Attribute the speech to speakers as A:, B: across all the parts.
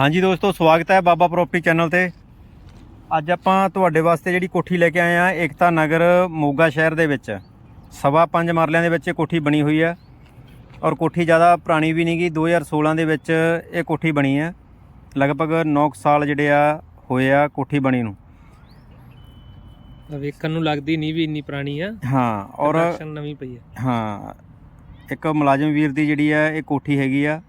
A: ਹਾਂਜੀ ਦੋਸਤੋ ਸਵਾਗਤ ਹੈ ਬਾਬਾ ਪ੍ਰਾਪਰਟੀ ਚੈਨਲ ਤੇ। ਅੱਜ ਆਪਾਂ ਤੁਹਾਡੇ ਵਾਸਤੇ ਜਿਹੜੀ ਕੋਠੀ ਲੈ ਕੇ ਆਏ ਆ ਏਕਤਾ ਨਗਰ ਮੋਗਾ ਸ਼ਹਿਰ ਦੇ ਵਿੱਚ। ਸਵਾ ਪੰਜ ਮਰਲਿਆਂ ਦੇ ਵਿੱਚ ਇਹ ਕੋਠੀ ਬਣੀ ਹੋਈ ਹੈ। ਔਰ ਕੋਠੀ ਜ਼ਿਆਦਾ ਪੁਰਾਣੀ ਵੀ ਨਹੀਂਗੀ 2016 ਦੇ ਵਿੱਚ ਇਹ ਕੋਠੀ ਬਣੀ ਹੈ। ਲਗਭਗ 9 ਸਾਲ ਜਿਹੜੇ ਆ ਹੋਏ ਆ ਕੋਠੀ ਬਣੀ ਨੂੰ।
B: ਤਾਂ ਵੇਖਣ ਨੂੰ ਲੱਗਦੀ ਨਹੀਂ ਵੀ ਇੰਨੀ ਪੁਰਾਣੀ ਆ।
A: ਹਾਂ ਔਰ
B: ਨਵੀਂ ਪਈ ਆ।
A: ਹਾਂ ਇੱਕ ਮੁਲਾਜ਼ਮ ਵੀਰ ਦੀ ਜਿਹੜੀ ਆ ਇਹ ਕੋਠੀ ਹੈਗੀ ਆ।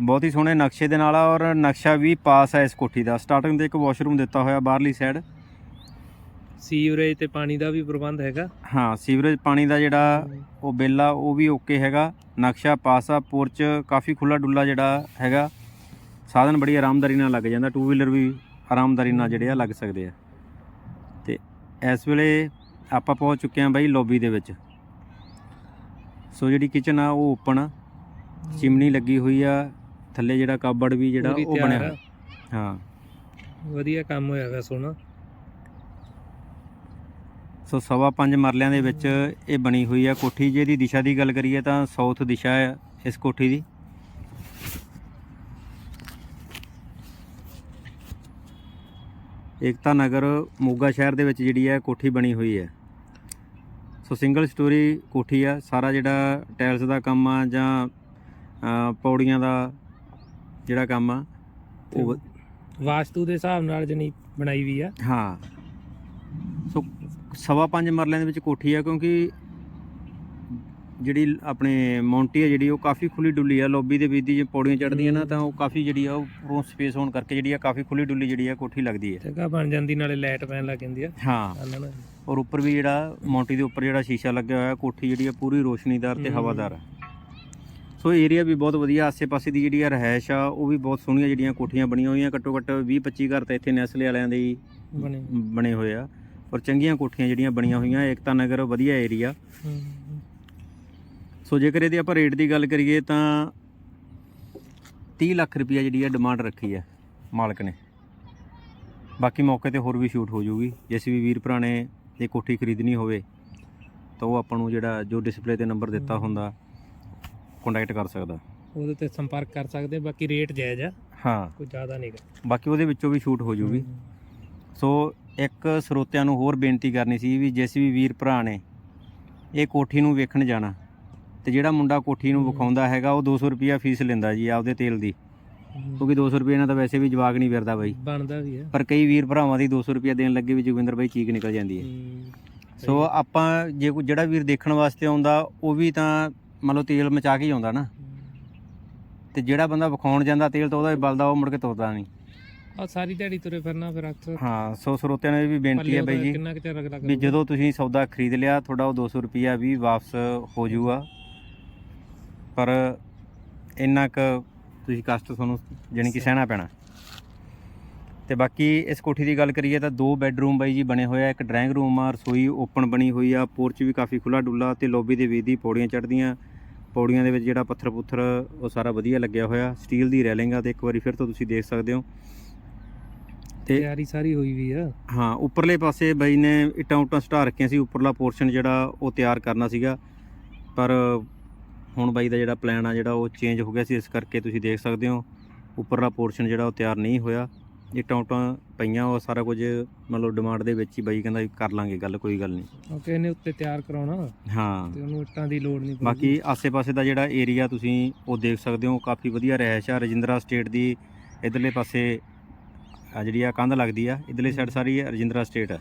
A: ਬਹੁਤ ਹੀ ਸੋਹਣੇ ਨਕਸ਼ੇ ਦੇ ਨਾਲ ਆ ਔਰ ਨਕਸ਼ਾ ਵੀ ਪਾਸ ਹੈ ਇਸ ਕੋਠੀ ਦਾ। ਸਟਾਰਟਿੰਗ ਤੇ ਇੱਕ ਵਾਸ਼ਰੂਮ ਦਿੱਤਾ ਹੋਇਆ ਬਾਹਰਲੀ ਸਾਈਡ
B: ਸੀਵਰੇਜ ਤੇ ਪਾਣੀ ਦਾ ਵੀ ਪ੍ਰਬੰਧ ਹੈਗਾ।
A: ਹਾਂ ਸੀਵਰੇਜ ਪਾਣੀ ਦਾ ਜਿਹੜਾ ਉਹ ਬਿੱਲ ਆ ਉਹ ਵੀ ਓਕੇ ਹੈਗਾ। ਨਕਸ਼ਾ ਪਾਸ ਆ ਪੋਰਚ ਕਾਫੀ ਖੁੱਲਾ ਡੁੱਲਾ ਜਿਹੜਾ ਹੈਗਾ। ਸਾਧਨ ਬੜੀ ਆਰਾਮਦਾਰੀ ਨਾਲ ਲੱਗ ਜਾਂਦਾ। ਟੂ ਵੀਲਰ ਵੀ ਆਰਾਮਦਾਰੀ ਨਾਲ ਜਿਹੜੇ ਆ ਲੱਗ ਸਕਦੇ ਆ। ਤੇ ਇਸ ਵੇਲੇ ਆਪਾਂ ਪਹੁੰਚ ਚੁੱਕੇ ਹਾਂ ਬਾਈ ਲੌਬੀ ਦੇ ਵਿੱਚ। ਸੋ ਜਿਹੜੀ ਕਿਚਨ ਆ ਉਹ ਓਪਨ ਆ। ਚਿਮਨੀ ਲੱਗੀ ਹੋਈ ਆ। ਥੱਲੇ ਜਿਹੜਾ ਕਬੜ ਵੀ ਜਿਹੜਾ
B: ਪੂਰੀ
A: ਉਹ
B: ਤਿਆਰ
A: ਬਣਿਆ
B: ਆ।
A: ਹੋਇਆ। ਹਾਂ।
B: ਵਧੀਆ ਕੰਮ ਹੋਇਆ ਵਾ ਸੋਹਣਾ।
A: ਸੋ ਸਵਾ ਪੰਜ ਮਰਲਿਆਂ ਦੇ ਵਿੱਚ ਇਹ ਬਣੀ ਹੋਈ ਆ ਕੋਠੀ। ਜੇ ਦੀ ਦਿਸ਼ਾ ਦੀ ਗੱਲ ਕਰੀਏ ਤਾਂ ਸਾਊਥ ਦਿਸ਼ਾ ਹੈ ਇਸ ਕੋਠੀ ਦੀ। ਏਕਤਾ ਨਗਰ ਮੋਗਾ ਸ਼ਹਿਰ ਦੇ ਵਿੱਚ ਜਿਹੜੀ ਹੈ ਕੋਠੀ ਬਣੀ ਹੋਈ ਹੈ ਸੋ ਸਿੰਗਲ ਸਟੋਰੀ ਕੋਠੀ ਆ। ਸਾਰਾ ਜਿਹੜਾ ਟਾਇਲਸ ਦਾ ਕੰਮ ਆ ਜਾਂ ਅ, ਪੌੜੀਆਂ ਦਾ ਜਿਹੜਾ ਕੰਮ ਆ ਉਹ
B: ਵਾਸਤੂ ਦੇ ਹਿਸਾਬ ਨਾਲ ਜਣੀ ਬਣਾਈ ਵੀ ਆ।
A: ਹਾਂ। ਸੋ ਸਵਾ ਪੰਜ ਮਰਲਿਆਂ ਦੇ ਵਿੱਚ ਕੋਠੀ ਆ ਕਿਉਂਕਿ ਜਿਹੜੀ ਆਪਣੇ ਮੌਂਟੀ ਹੈ ਜਿਹੜੀ ਉਹ ਕਾਫੀ ਖੁੱਲੀ ਡੁੱਲੀ ਆ ਲੌਬੀ ਦੇ ਵਿੱਚ ਦੀ ਜੇ ਪੌੜੀਆਂ ਚੜ੍ਹਦੀਆਂ ਨਾ ਤਾਂ ਉਹ ਕਾਫੀ ਜਿਹੜੀ ਆ ਉਹ ਰੂਮ ਸਪੇਸ ਹੋਣ ਕਰਕੇ ਜਿਹੜੀ ਆ ਕਾਫੀ ਖੁੱਲੀ ਡੁੱਲੀ ਜਿਹੜੀ ਆ ਕੋਠੀ ਲੱਗਦੀ ਹੈ
B: ਜਗ੍ਹਾ ਬਣ ਜਾਂਦੀ ਨਾਲੇ ਲਾਈਟ ਪੈਣ ਲੱਗ ਜਾਂਦੀ ਆ।
A: ਹਾਂ। ਔਰ ਉੱਪਰ ਵੀ ਜਿਹੜਾ ਮੌਂਟੀ ਦੇ ਉੱਪਰ ਜਿਹੜਾ ਸ਼ੀਸ਼ਾ ਲੱਗਿਆ ਹੋਇਆ ਕੋਠੀ ਜਿਹੜੀ ਆ ਪੂਰੀ ਰੋਸ਼ਨੀਦਾਰ ਤੇ। ਹਵਾਦਾਰ ਆ। ਸੋ ਏਰੀਆ ਵੀ ਬਹੁਤ ਵਧੀਆ ਆਸੇ ਪਾਸੇ ਦੀ ਜਿਹੜੀ ਆ ਰਹਿائش ਆ ਉਹ ਵੀ ਬਹੁਤ ਸੋਹਣੀਆਂ ਜਿਹੜੀਆਂ ਕੋਠੀਆਂ ਬਣੀਆਂ ਹੋਈਆਂ ਘੱਟੋ ਘੱਟ 20-25 ਘਰ ਤਾਂ ਇੱਥੇ ਨੈਸਲੇ ਵਾਲਿਆਂ ਦੇ ਹੀ
B: ਬਣੇ।
A: ਹੋਏ ਆ। ਔਰ ਚੰਗੀਆਂ ਕੋਠੀਆਂ ਜਿਹੜੀਆਂ ਬਣੀਆਂ ਹੋਈਆਂ ਏਕਤਾ ਨਗਰ ਵਧੀਆ ਏਰੀਆ ਸੋ ਜੇਕਰ ਇਹਦੇ ਆਪਾਂ ਰੇਟ ਦੀ ਗੱਲ ਕਰੀਏ ਤਾਂ 30 ਲੱਖ ਰੁਪਈਆ ਜਿਹੜੀ ਆ ਡਿਮਾਂਡ ਰੱਖੀ ਆ ਮਾਲਕ ਨੇ। ਬਾਕੀ ਮੌਕੇ ਤੇ ਹੋਰ ਵੀ ਸ਼ੂਟ ਹੋ ਜਾਊਗੀ। ਜਿਸ ਵੀ ਵੀਰ ਭਰਾ ਨੇ ਇਹ ਕੋਠੀ ਖਰੀਦਣੀ ਹੋਵੇ ਤਾਂ ਉਹ ਆਪਾਂ ਨੂੰ ਜਿਹੜਾ ਜੋ ਡਿਸਪਲੇ ਤੇ ਨੰਬਰ ਦਿੱਤਾ ਹੁੰਦਾ ਕੰਟੈਕਟ ਕਰ ਸਕਦਾ।
B: ਉਹਦੇ ਤੇ ਸੰਪਰਕ ਕਰ ਸਕਦੇ ਬਾਕੀ ਰੇਟ ਜਾਇਜ਼ ਆ।
A: ਹਾਂ।
B: ਕੋਈ ਜ਼ਿਆਦਾ ਨਹੀਂਗਾ
A: ਬਾਕੀ ਉਹਦੇ ਵਿੱਚੋਂ ਵੀ ਸ਼ੂਟ ਹੋ ਜਾਊਗੀ ਸੋ ਇੱਕ ਸਰੋਤਿਆਂ ਨੂੰ ਹੋਰ ਬੇਨਤੀ ਕਰਨੀ ਸੀ ਵੀ ਜਿਸ ਵੀ ਵੀਰ ਭਰਾ ਨੇ ਇਹ ਕੋਠੀ ਨੂੰ ਵੇਖਣ ਜਾਣਾ ਤੇ ਜਿਹੜਾ ਮੁੰਡਾ ਕੋਠੀ ਨੂੰ। ਵਿਖਾਉਂਦਾ ਹੈਗਾ ਉਹ 200 ਰੁਪਿਆ ਫੀਸ ਲੈਂਦਾ ਜੀ ਆਪਦੇ ਤੇਲ ਦੀ। ਕਿਉਂਕਿ 200 ਰੁਪਏ ਨਾਲ ਤਾਂ ਵੈਸੇ ਵੀ ਜਵਾਕ ਨਹੀਂ ਫਿਰਦਾ ਬਾਈ।
B: ਬਣਦਾ ਵੀ ਆ।
A: ਪਰ ਕਈ ਵੀਰ ਭਰਾਵਾਂ ਦੀ 200 ਰੁਪਿਆ ਦੇਣ ਲੱਗੇ ਵੀ ਜੋਗਿੰਦਰ ਬਾਈ ਚੀਕ ਨਿਕਲ ਜਾਂਦੀ ਹੈ। ਸੋ ਆਪਾਂ ਜੇ ਕੋਈ ਜਿਹੜਾ ਵੀਰ ਦੇਖਣ ਵਾਸਤੇ ਆਉਂਦਾ ਉਹ ਵੀ ਤਾਂ ਮੰਨ ਲਓ ਤੇਲ ਮਚਾ ਕੇ ਹੀ ਆਉਂਦਾ ਨਾ। ਤੇ ਜਿਹੜਾ ਬੰਦਾ ਵਿਖਾਉਣ ਜਾਂਦਾ ਤੇਲ ਤਾਂ ਉਹਦਾ ਵੀ ਬਲਦਾ ਉਹ ਮੁੜ ਕੇ ਤੁਰਦਾ ਨਹੀਂ।
B: ਆ ਸਾਰੀ ਦਿਹਾੜੀ ਤੁਰੇ ਫਿਰਨਾ ਫਿਰ ਅਕਸਰ
A: ਹਾਂ ਸੋ ਸਰੋਤਿਆਂ ਨੂੰ ਇਹ ਵੀ ਬੇਨਤੀ ਹੈ ਬਾਈ ਜੀ
B: ਕਿੰਨਾ
A: ਵੀ ਜਦੋਂ ਤੁਸੀਂ ਸੌਦਾ ਖਰੀਦ ਲਿਆ ਤੁਹਾਡਾ ਉਹ 200 ਰੁਪਿਆ ਵੀ ਵਾਪਸ ਹੋ ਜਾਊਗਾ। ਪਰ ਇੰਨਾ ਕੁ ਤੁਸੀਂ ਕਸ਼ਟ ਤੁਹਾਨੂੰ ਜਾਣੀ ਕਿ ਸਹਿਣਾ ਪੈਣਾ। ਤੇ ਬਾਕੀ ਇਸ ਕੋਠੀ ਦੀ ਗੱਲ ਕਰੀਏ ਤਾਂ ਦੋ ਬੈੱਡਰੂਮ ਬਾਈ ਜੀ ਬਣੇ ਹੋਏ ਆ ਇੱਕ ਡਰਾਇੰਗ ਰੂਮ ਆ ਰਸੋਈ ਓਪਨ ਬਣੀ ਹੋਈ ਆ ਪੋਰਚ ਵੀ ਕਾਫੀ ਖੁੱਲਾ ਡੁੱਲਾ ਤੇ ਲੌਬੀ ਦੇ ਵਿੱਚ ਦੀ ਪੌੜੀਆਂ ਚੜ੍ਹਦੀਆਂ। ਪੌੜੀਆਂ ਦੇ ਵਿੱਚ ਜਿਹੜਾ ਪੱਥਰ ਪੁੱਥਰ ਉਹ ਸਾਰਾ ਵਧੀਆ ਲੱਗਿਆ ਹੋਇਆ। ਸਟੀਲ ਦੀ ਰੈਲਿੰਗ ਆ ਤੇ ਇੱਕ ਵਾਰੀ ਫਿਰ ਤੋਂ ਤੁਸੀਂ ਦੇਖ ਸਕਦੇ ਹੋ। ਤੇ
B: ਤਿਆਰੀ ਸਾਰੀ ਹੋਈ ਵੀ ਆ।
A: ਹਾਂ ਉੱਪਰਲੇ ਪਾਸੇ ਬਾਈ ਨੇ ਇੱਟਾਂ ਉੱਟਾਂ ਸਟਾ ਰੱਖੀਆਂ ਸੀ ਉੱਪਰਲਾ ਪੋਰਸ਼ਨ ਜਿਹੜਾ ਉਹ ਤਿਆਰ ਕਰਨਾ ਸੀਗਾ। ਪਰ ਹੁਣ ਬਾਈ ਦਾ ਜਿਹੜਾ ਪਲਾਨ ਆ ਜਿਹੜਾ ਉਹ ਚੇਂਜ ਹੋ ਗਿਆ ਸੀ ਇਸ ਕਰਕੇ ਤੁਸੀਂ ਦੇਖ ਸਕਦੇ ਹੋ। ਉੱਪਰਲਾ ਪੋਰਸ਼ਨ ਜਿਹੜਾ ਉਹ ਤਿਆਰ ਨਹੀਂ ਹੋਇਆ। ਇੱਟਾਂ ਉਟਾਂ ਪਈਆਂ ਉਹ ਸਾਰਾ ਕੁਝ ਮਤਲਬ ਡਿਮਾਂਡ ਦੇ ਵਿੱਚ ਹੀ ਬਾਈ ਕਹਿੰਦਾ ਕਰ ਲਾਂਗੇ ਗੱਲ ਕੋਈ ਗੱਲ ਨਹੀਂ।
B: ਓਕੇ ਇਹਨੇ ਉੱਤੇ ਤਿਆਰ ਕਰਾਉਣਾ
A: ਹਾਂ।
B: ਤੇ ਉਹਨੂੰ ਇੱਟਾਂ ਦੀ ਲੋੜ ਨਹੀਂ
A: ਬਾਕੀ ਆਸੇ-ਪਾਸੇ ਦਾ ਜਿਹੜਾ ਏਰੀਆ ਤੁਸੀਂ ਉਹ ਦੇਖ ਸਕਦੇ ਹੋ ਕਾਫੀ ਵਧੀਆ ਰਹਿਸ਼ ਆ। ਰਜਿੰਦਰਾ ਸਟੇਟ ਦੀ ਇਧਰਲੇ ਪਾਸੇ ਆ ਜਿਹੜੀ ਆ ਕੰਧ ਲੱਗਦੀ ਆ ਇਧਰਲੇ ਸਾਈਡ ਸਾਰੀ ਰਜਿੰਦਰਾ ਸਟੇਟ ਆ।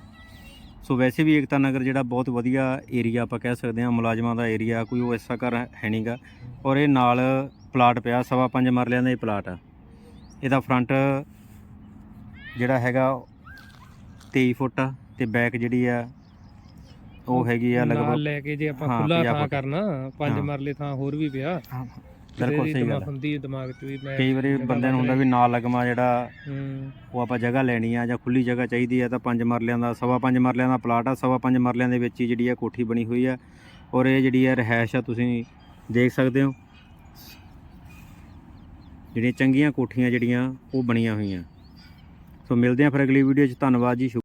A: ਸੋ ਵੈਸੇ ਵੀ ਏਕਤਾ ਨਗਰ ਜਿਹੜਾ ਬਹੁਤ ਵਧੀਆ ਏਰੀਆ ਆਪਾਂ ਕਹਿ ਸਕਦੇ ਹਾਂ ਮੁਲਾਜ਼ਮਾਂ ਦਾ ਏਰੀਆ ਕੋਈ ਉਹ ਐਸਾ ਘਰ ਹੈ ਨਹੀਂਗਾ ਔਰ ਇਹ ਨਾਲ ਪਲਾਟ ਪਿਆ ਸਵਾ ਪੰਜ ਮਰਲਿਆਂ ਦਾ ਇਹ ਪਲਾਟ ਆ। ਇਹਦਾ ਫਰੰਟ ਜਿਹੜਾ ਹੈਗਾ 23 ਫੁੱਟ ਤੇ ਬੈਕ ਜਿਹੜੀ ਆ ਉਹ ਹੈਗੀ ਆ
B: ਨਾਲ ਲੈ ਕੇ ਜੇ ਆਪਾਂ ਖੁੱਲਾ ਥਾਂ ਕਰਨਾ ਪੰਜ ਮਰਲੇ ਥਾਂ ਹੋਰ ਵੀ ਪਿਆ।
A: ਬਿਲਕੁਲ ਸਹੀ ਗੱਲ
B: ਹੁੰਦੀ ਹੈ ਦਿਮਾਗ 'ਚ ਵੀ ਮੈਂ
A: ਕਈ ਵਾਰੀ
B: ਜਗ੍ਹਾ
A: ਬੰਦੇ ਨੂੰ ਹੁੰਦਾ ਵੀ ਨਾਲ ਲਗਮਾ ਜਿਹੜਾ ਉਹ ਆਪਾਂ ਜਗ੍ਹਾ ਲੈਣੀ ਆ ਜਾਂ ਖੁੱਲੀ ਜਗ੍ਹਾ ਚਾਹੀਦੀ ਆ ਤਾਂ ਪੰਜ ਮਰਲਿਆਂ ਦਾ ਸਵਾ ਪੰਜ ਮਰਲਿਆਂ ਦਾ ਪਲਾਟ ਆ ਸਵਾ ਪੰਜ ਮਰਲਿਆਂ ਦੇ ਵਿੱਚ ਹੀ ਜਿਹੜੀ ਆ ਕੋਠੀ ਬਣੀ ਹੋਈ ਆ। ਔਰ ਇਹ ਜਿਹੜੀ ਆ ਰਹਿائش ਆ ਤੁਸੀਂ ਦੇਖ ਸਕਦੇ ਹੋ। ਜਿਹੜੀਆਂ ਚੰਗੀਆਂ ਕੋਠੀਆਂ ਜਿਹੜੀਆਂ ਉਹ ਬਣੀਆਂ ਹੋਈਆਂ। ਸੋ ਮਿਲਦੇ ਹਾਂ ਫਿਰ ਅਗਲੀ ਵੀਡੀਓ 'ਚ। ਧੰਨਵਾਦ ਜੀ ਸ਼ੁਕ-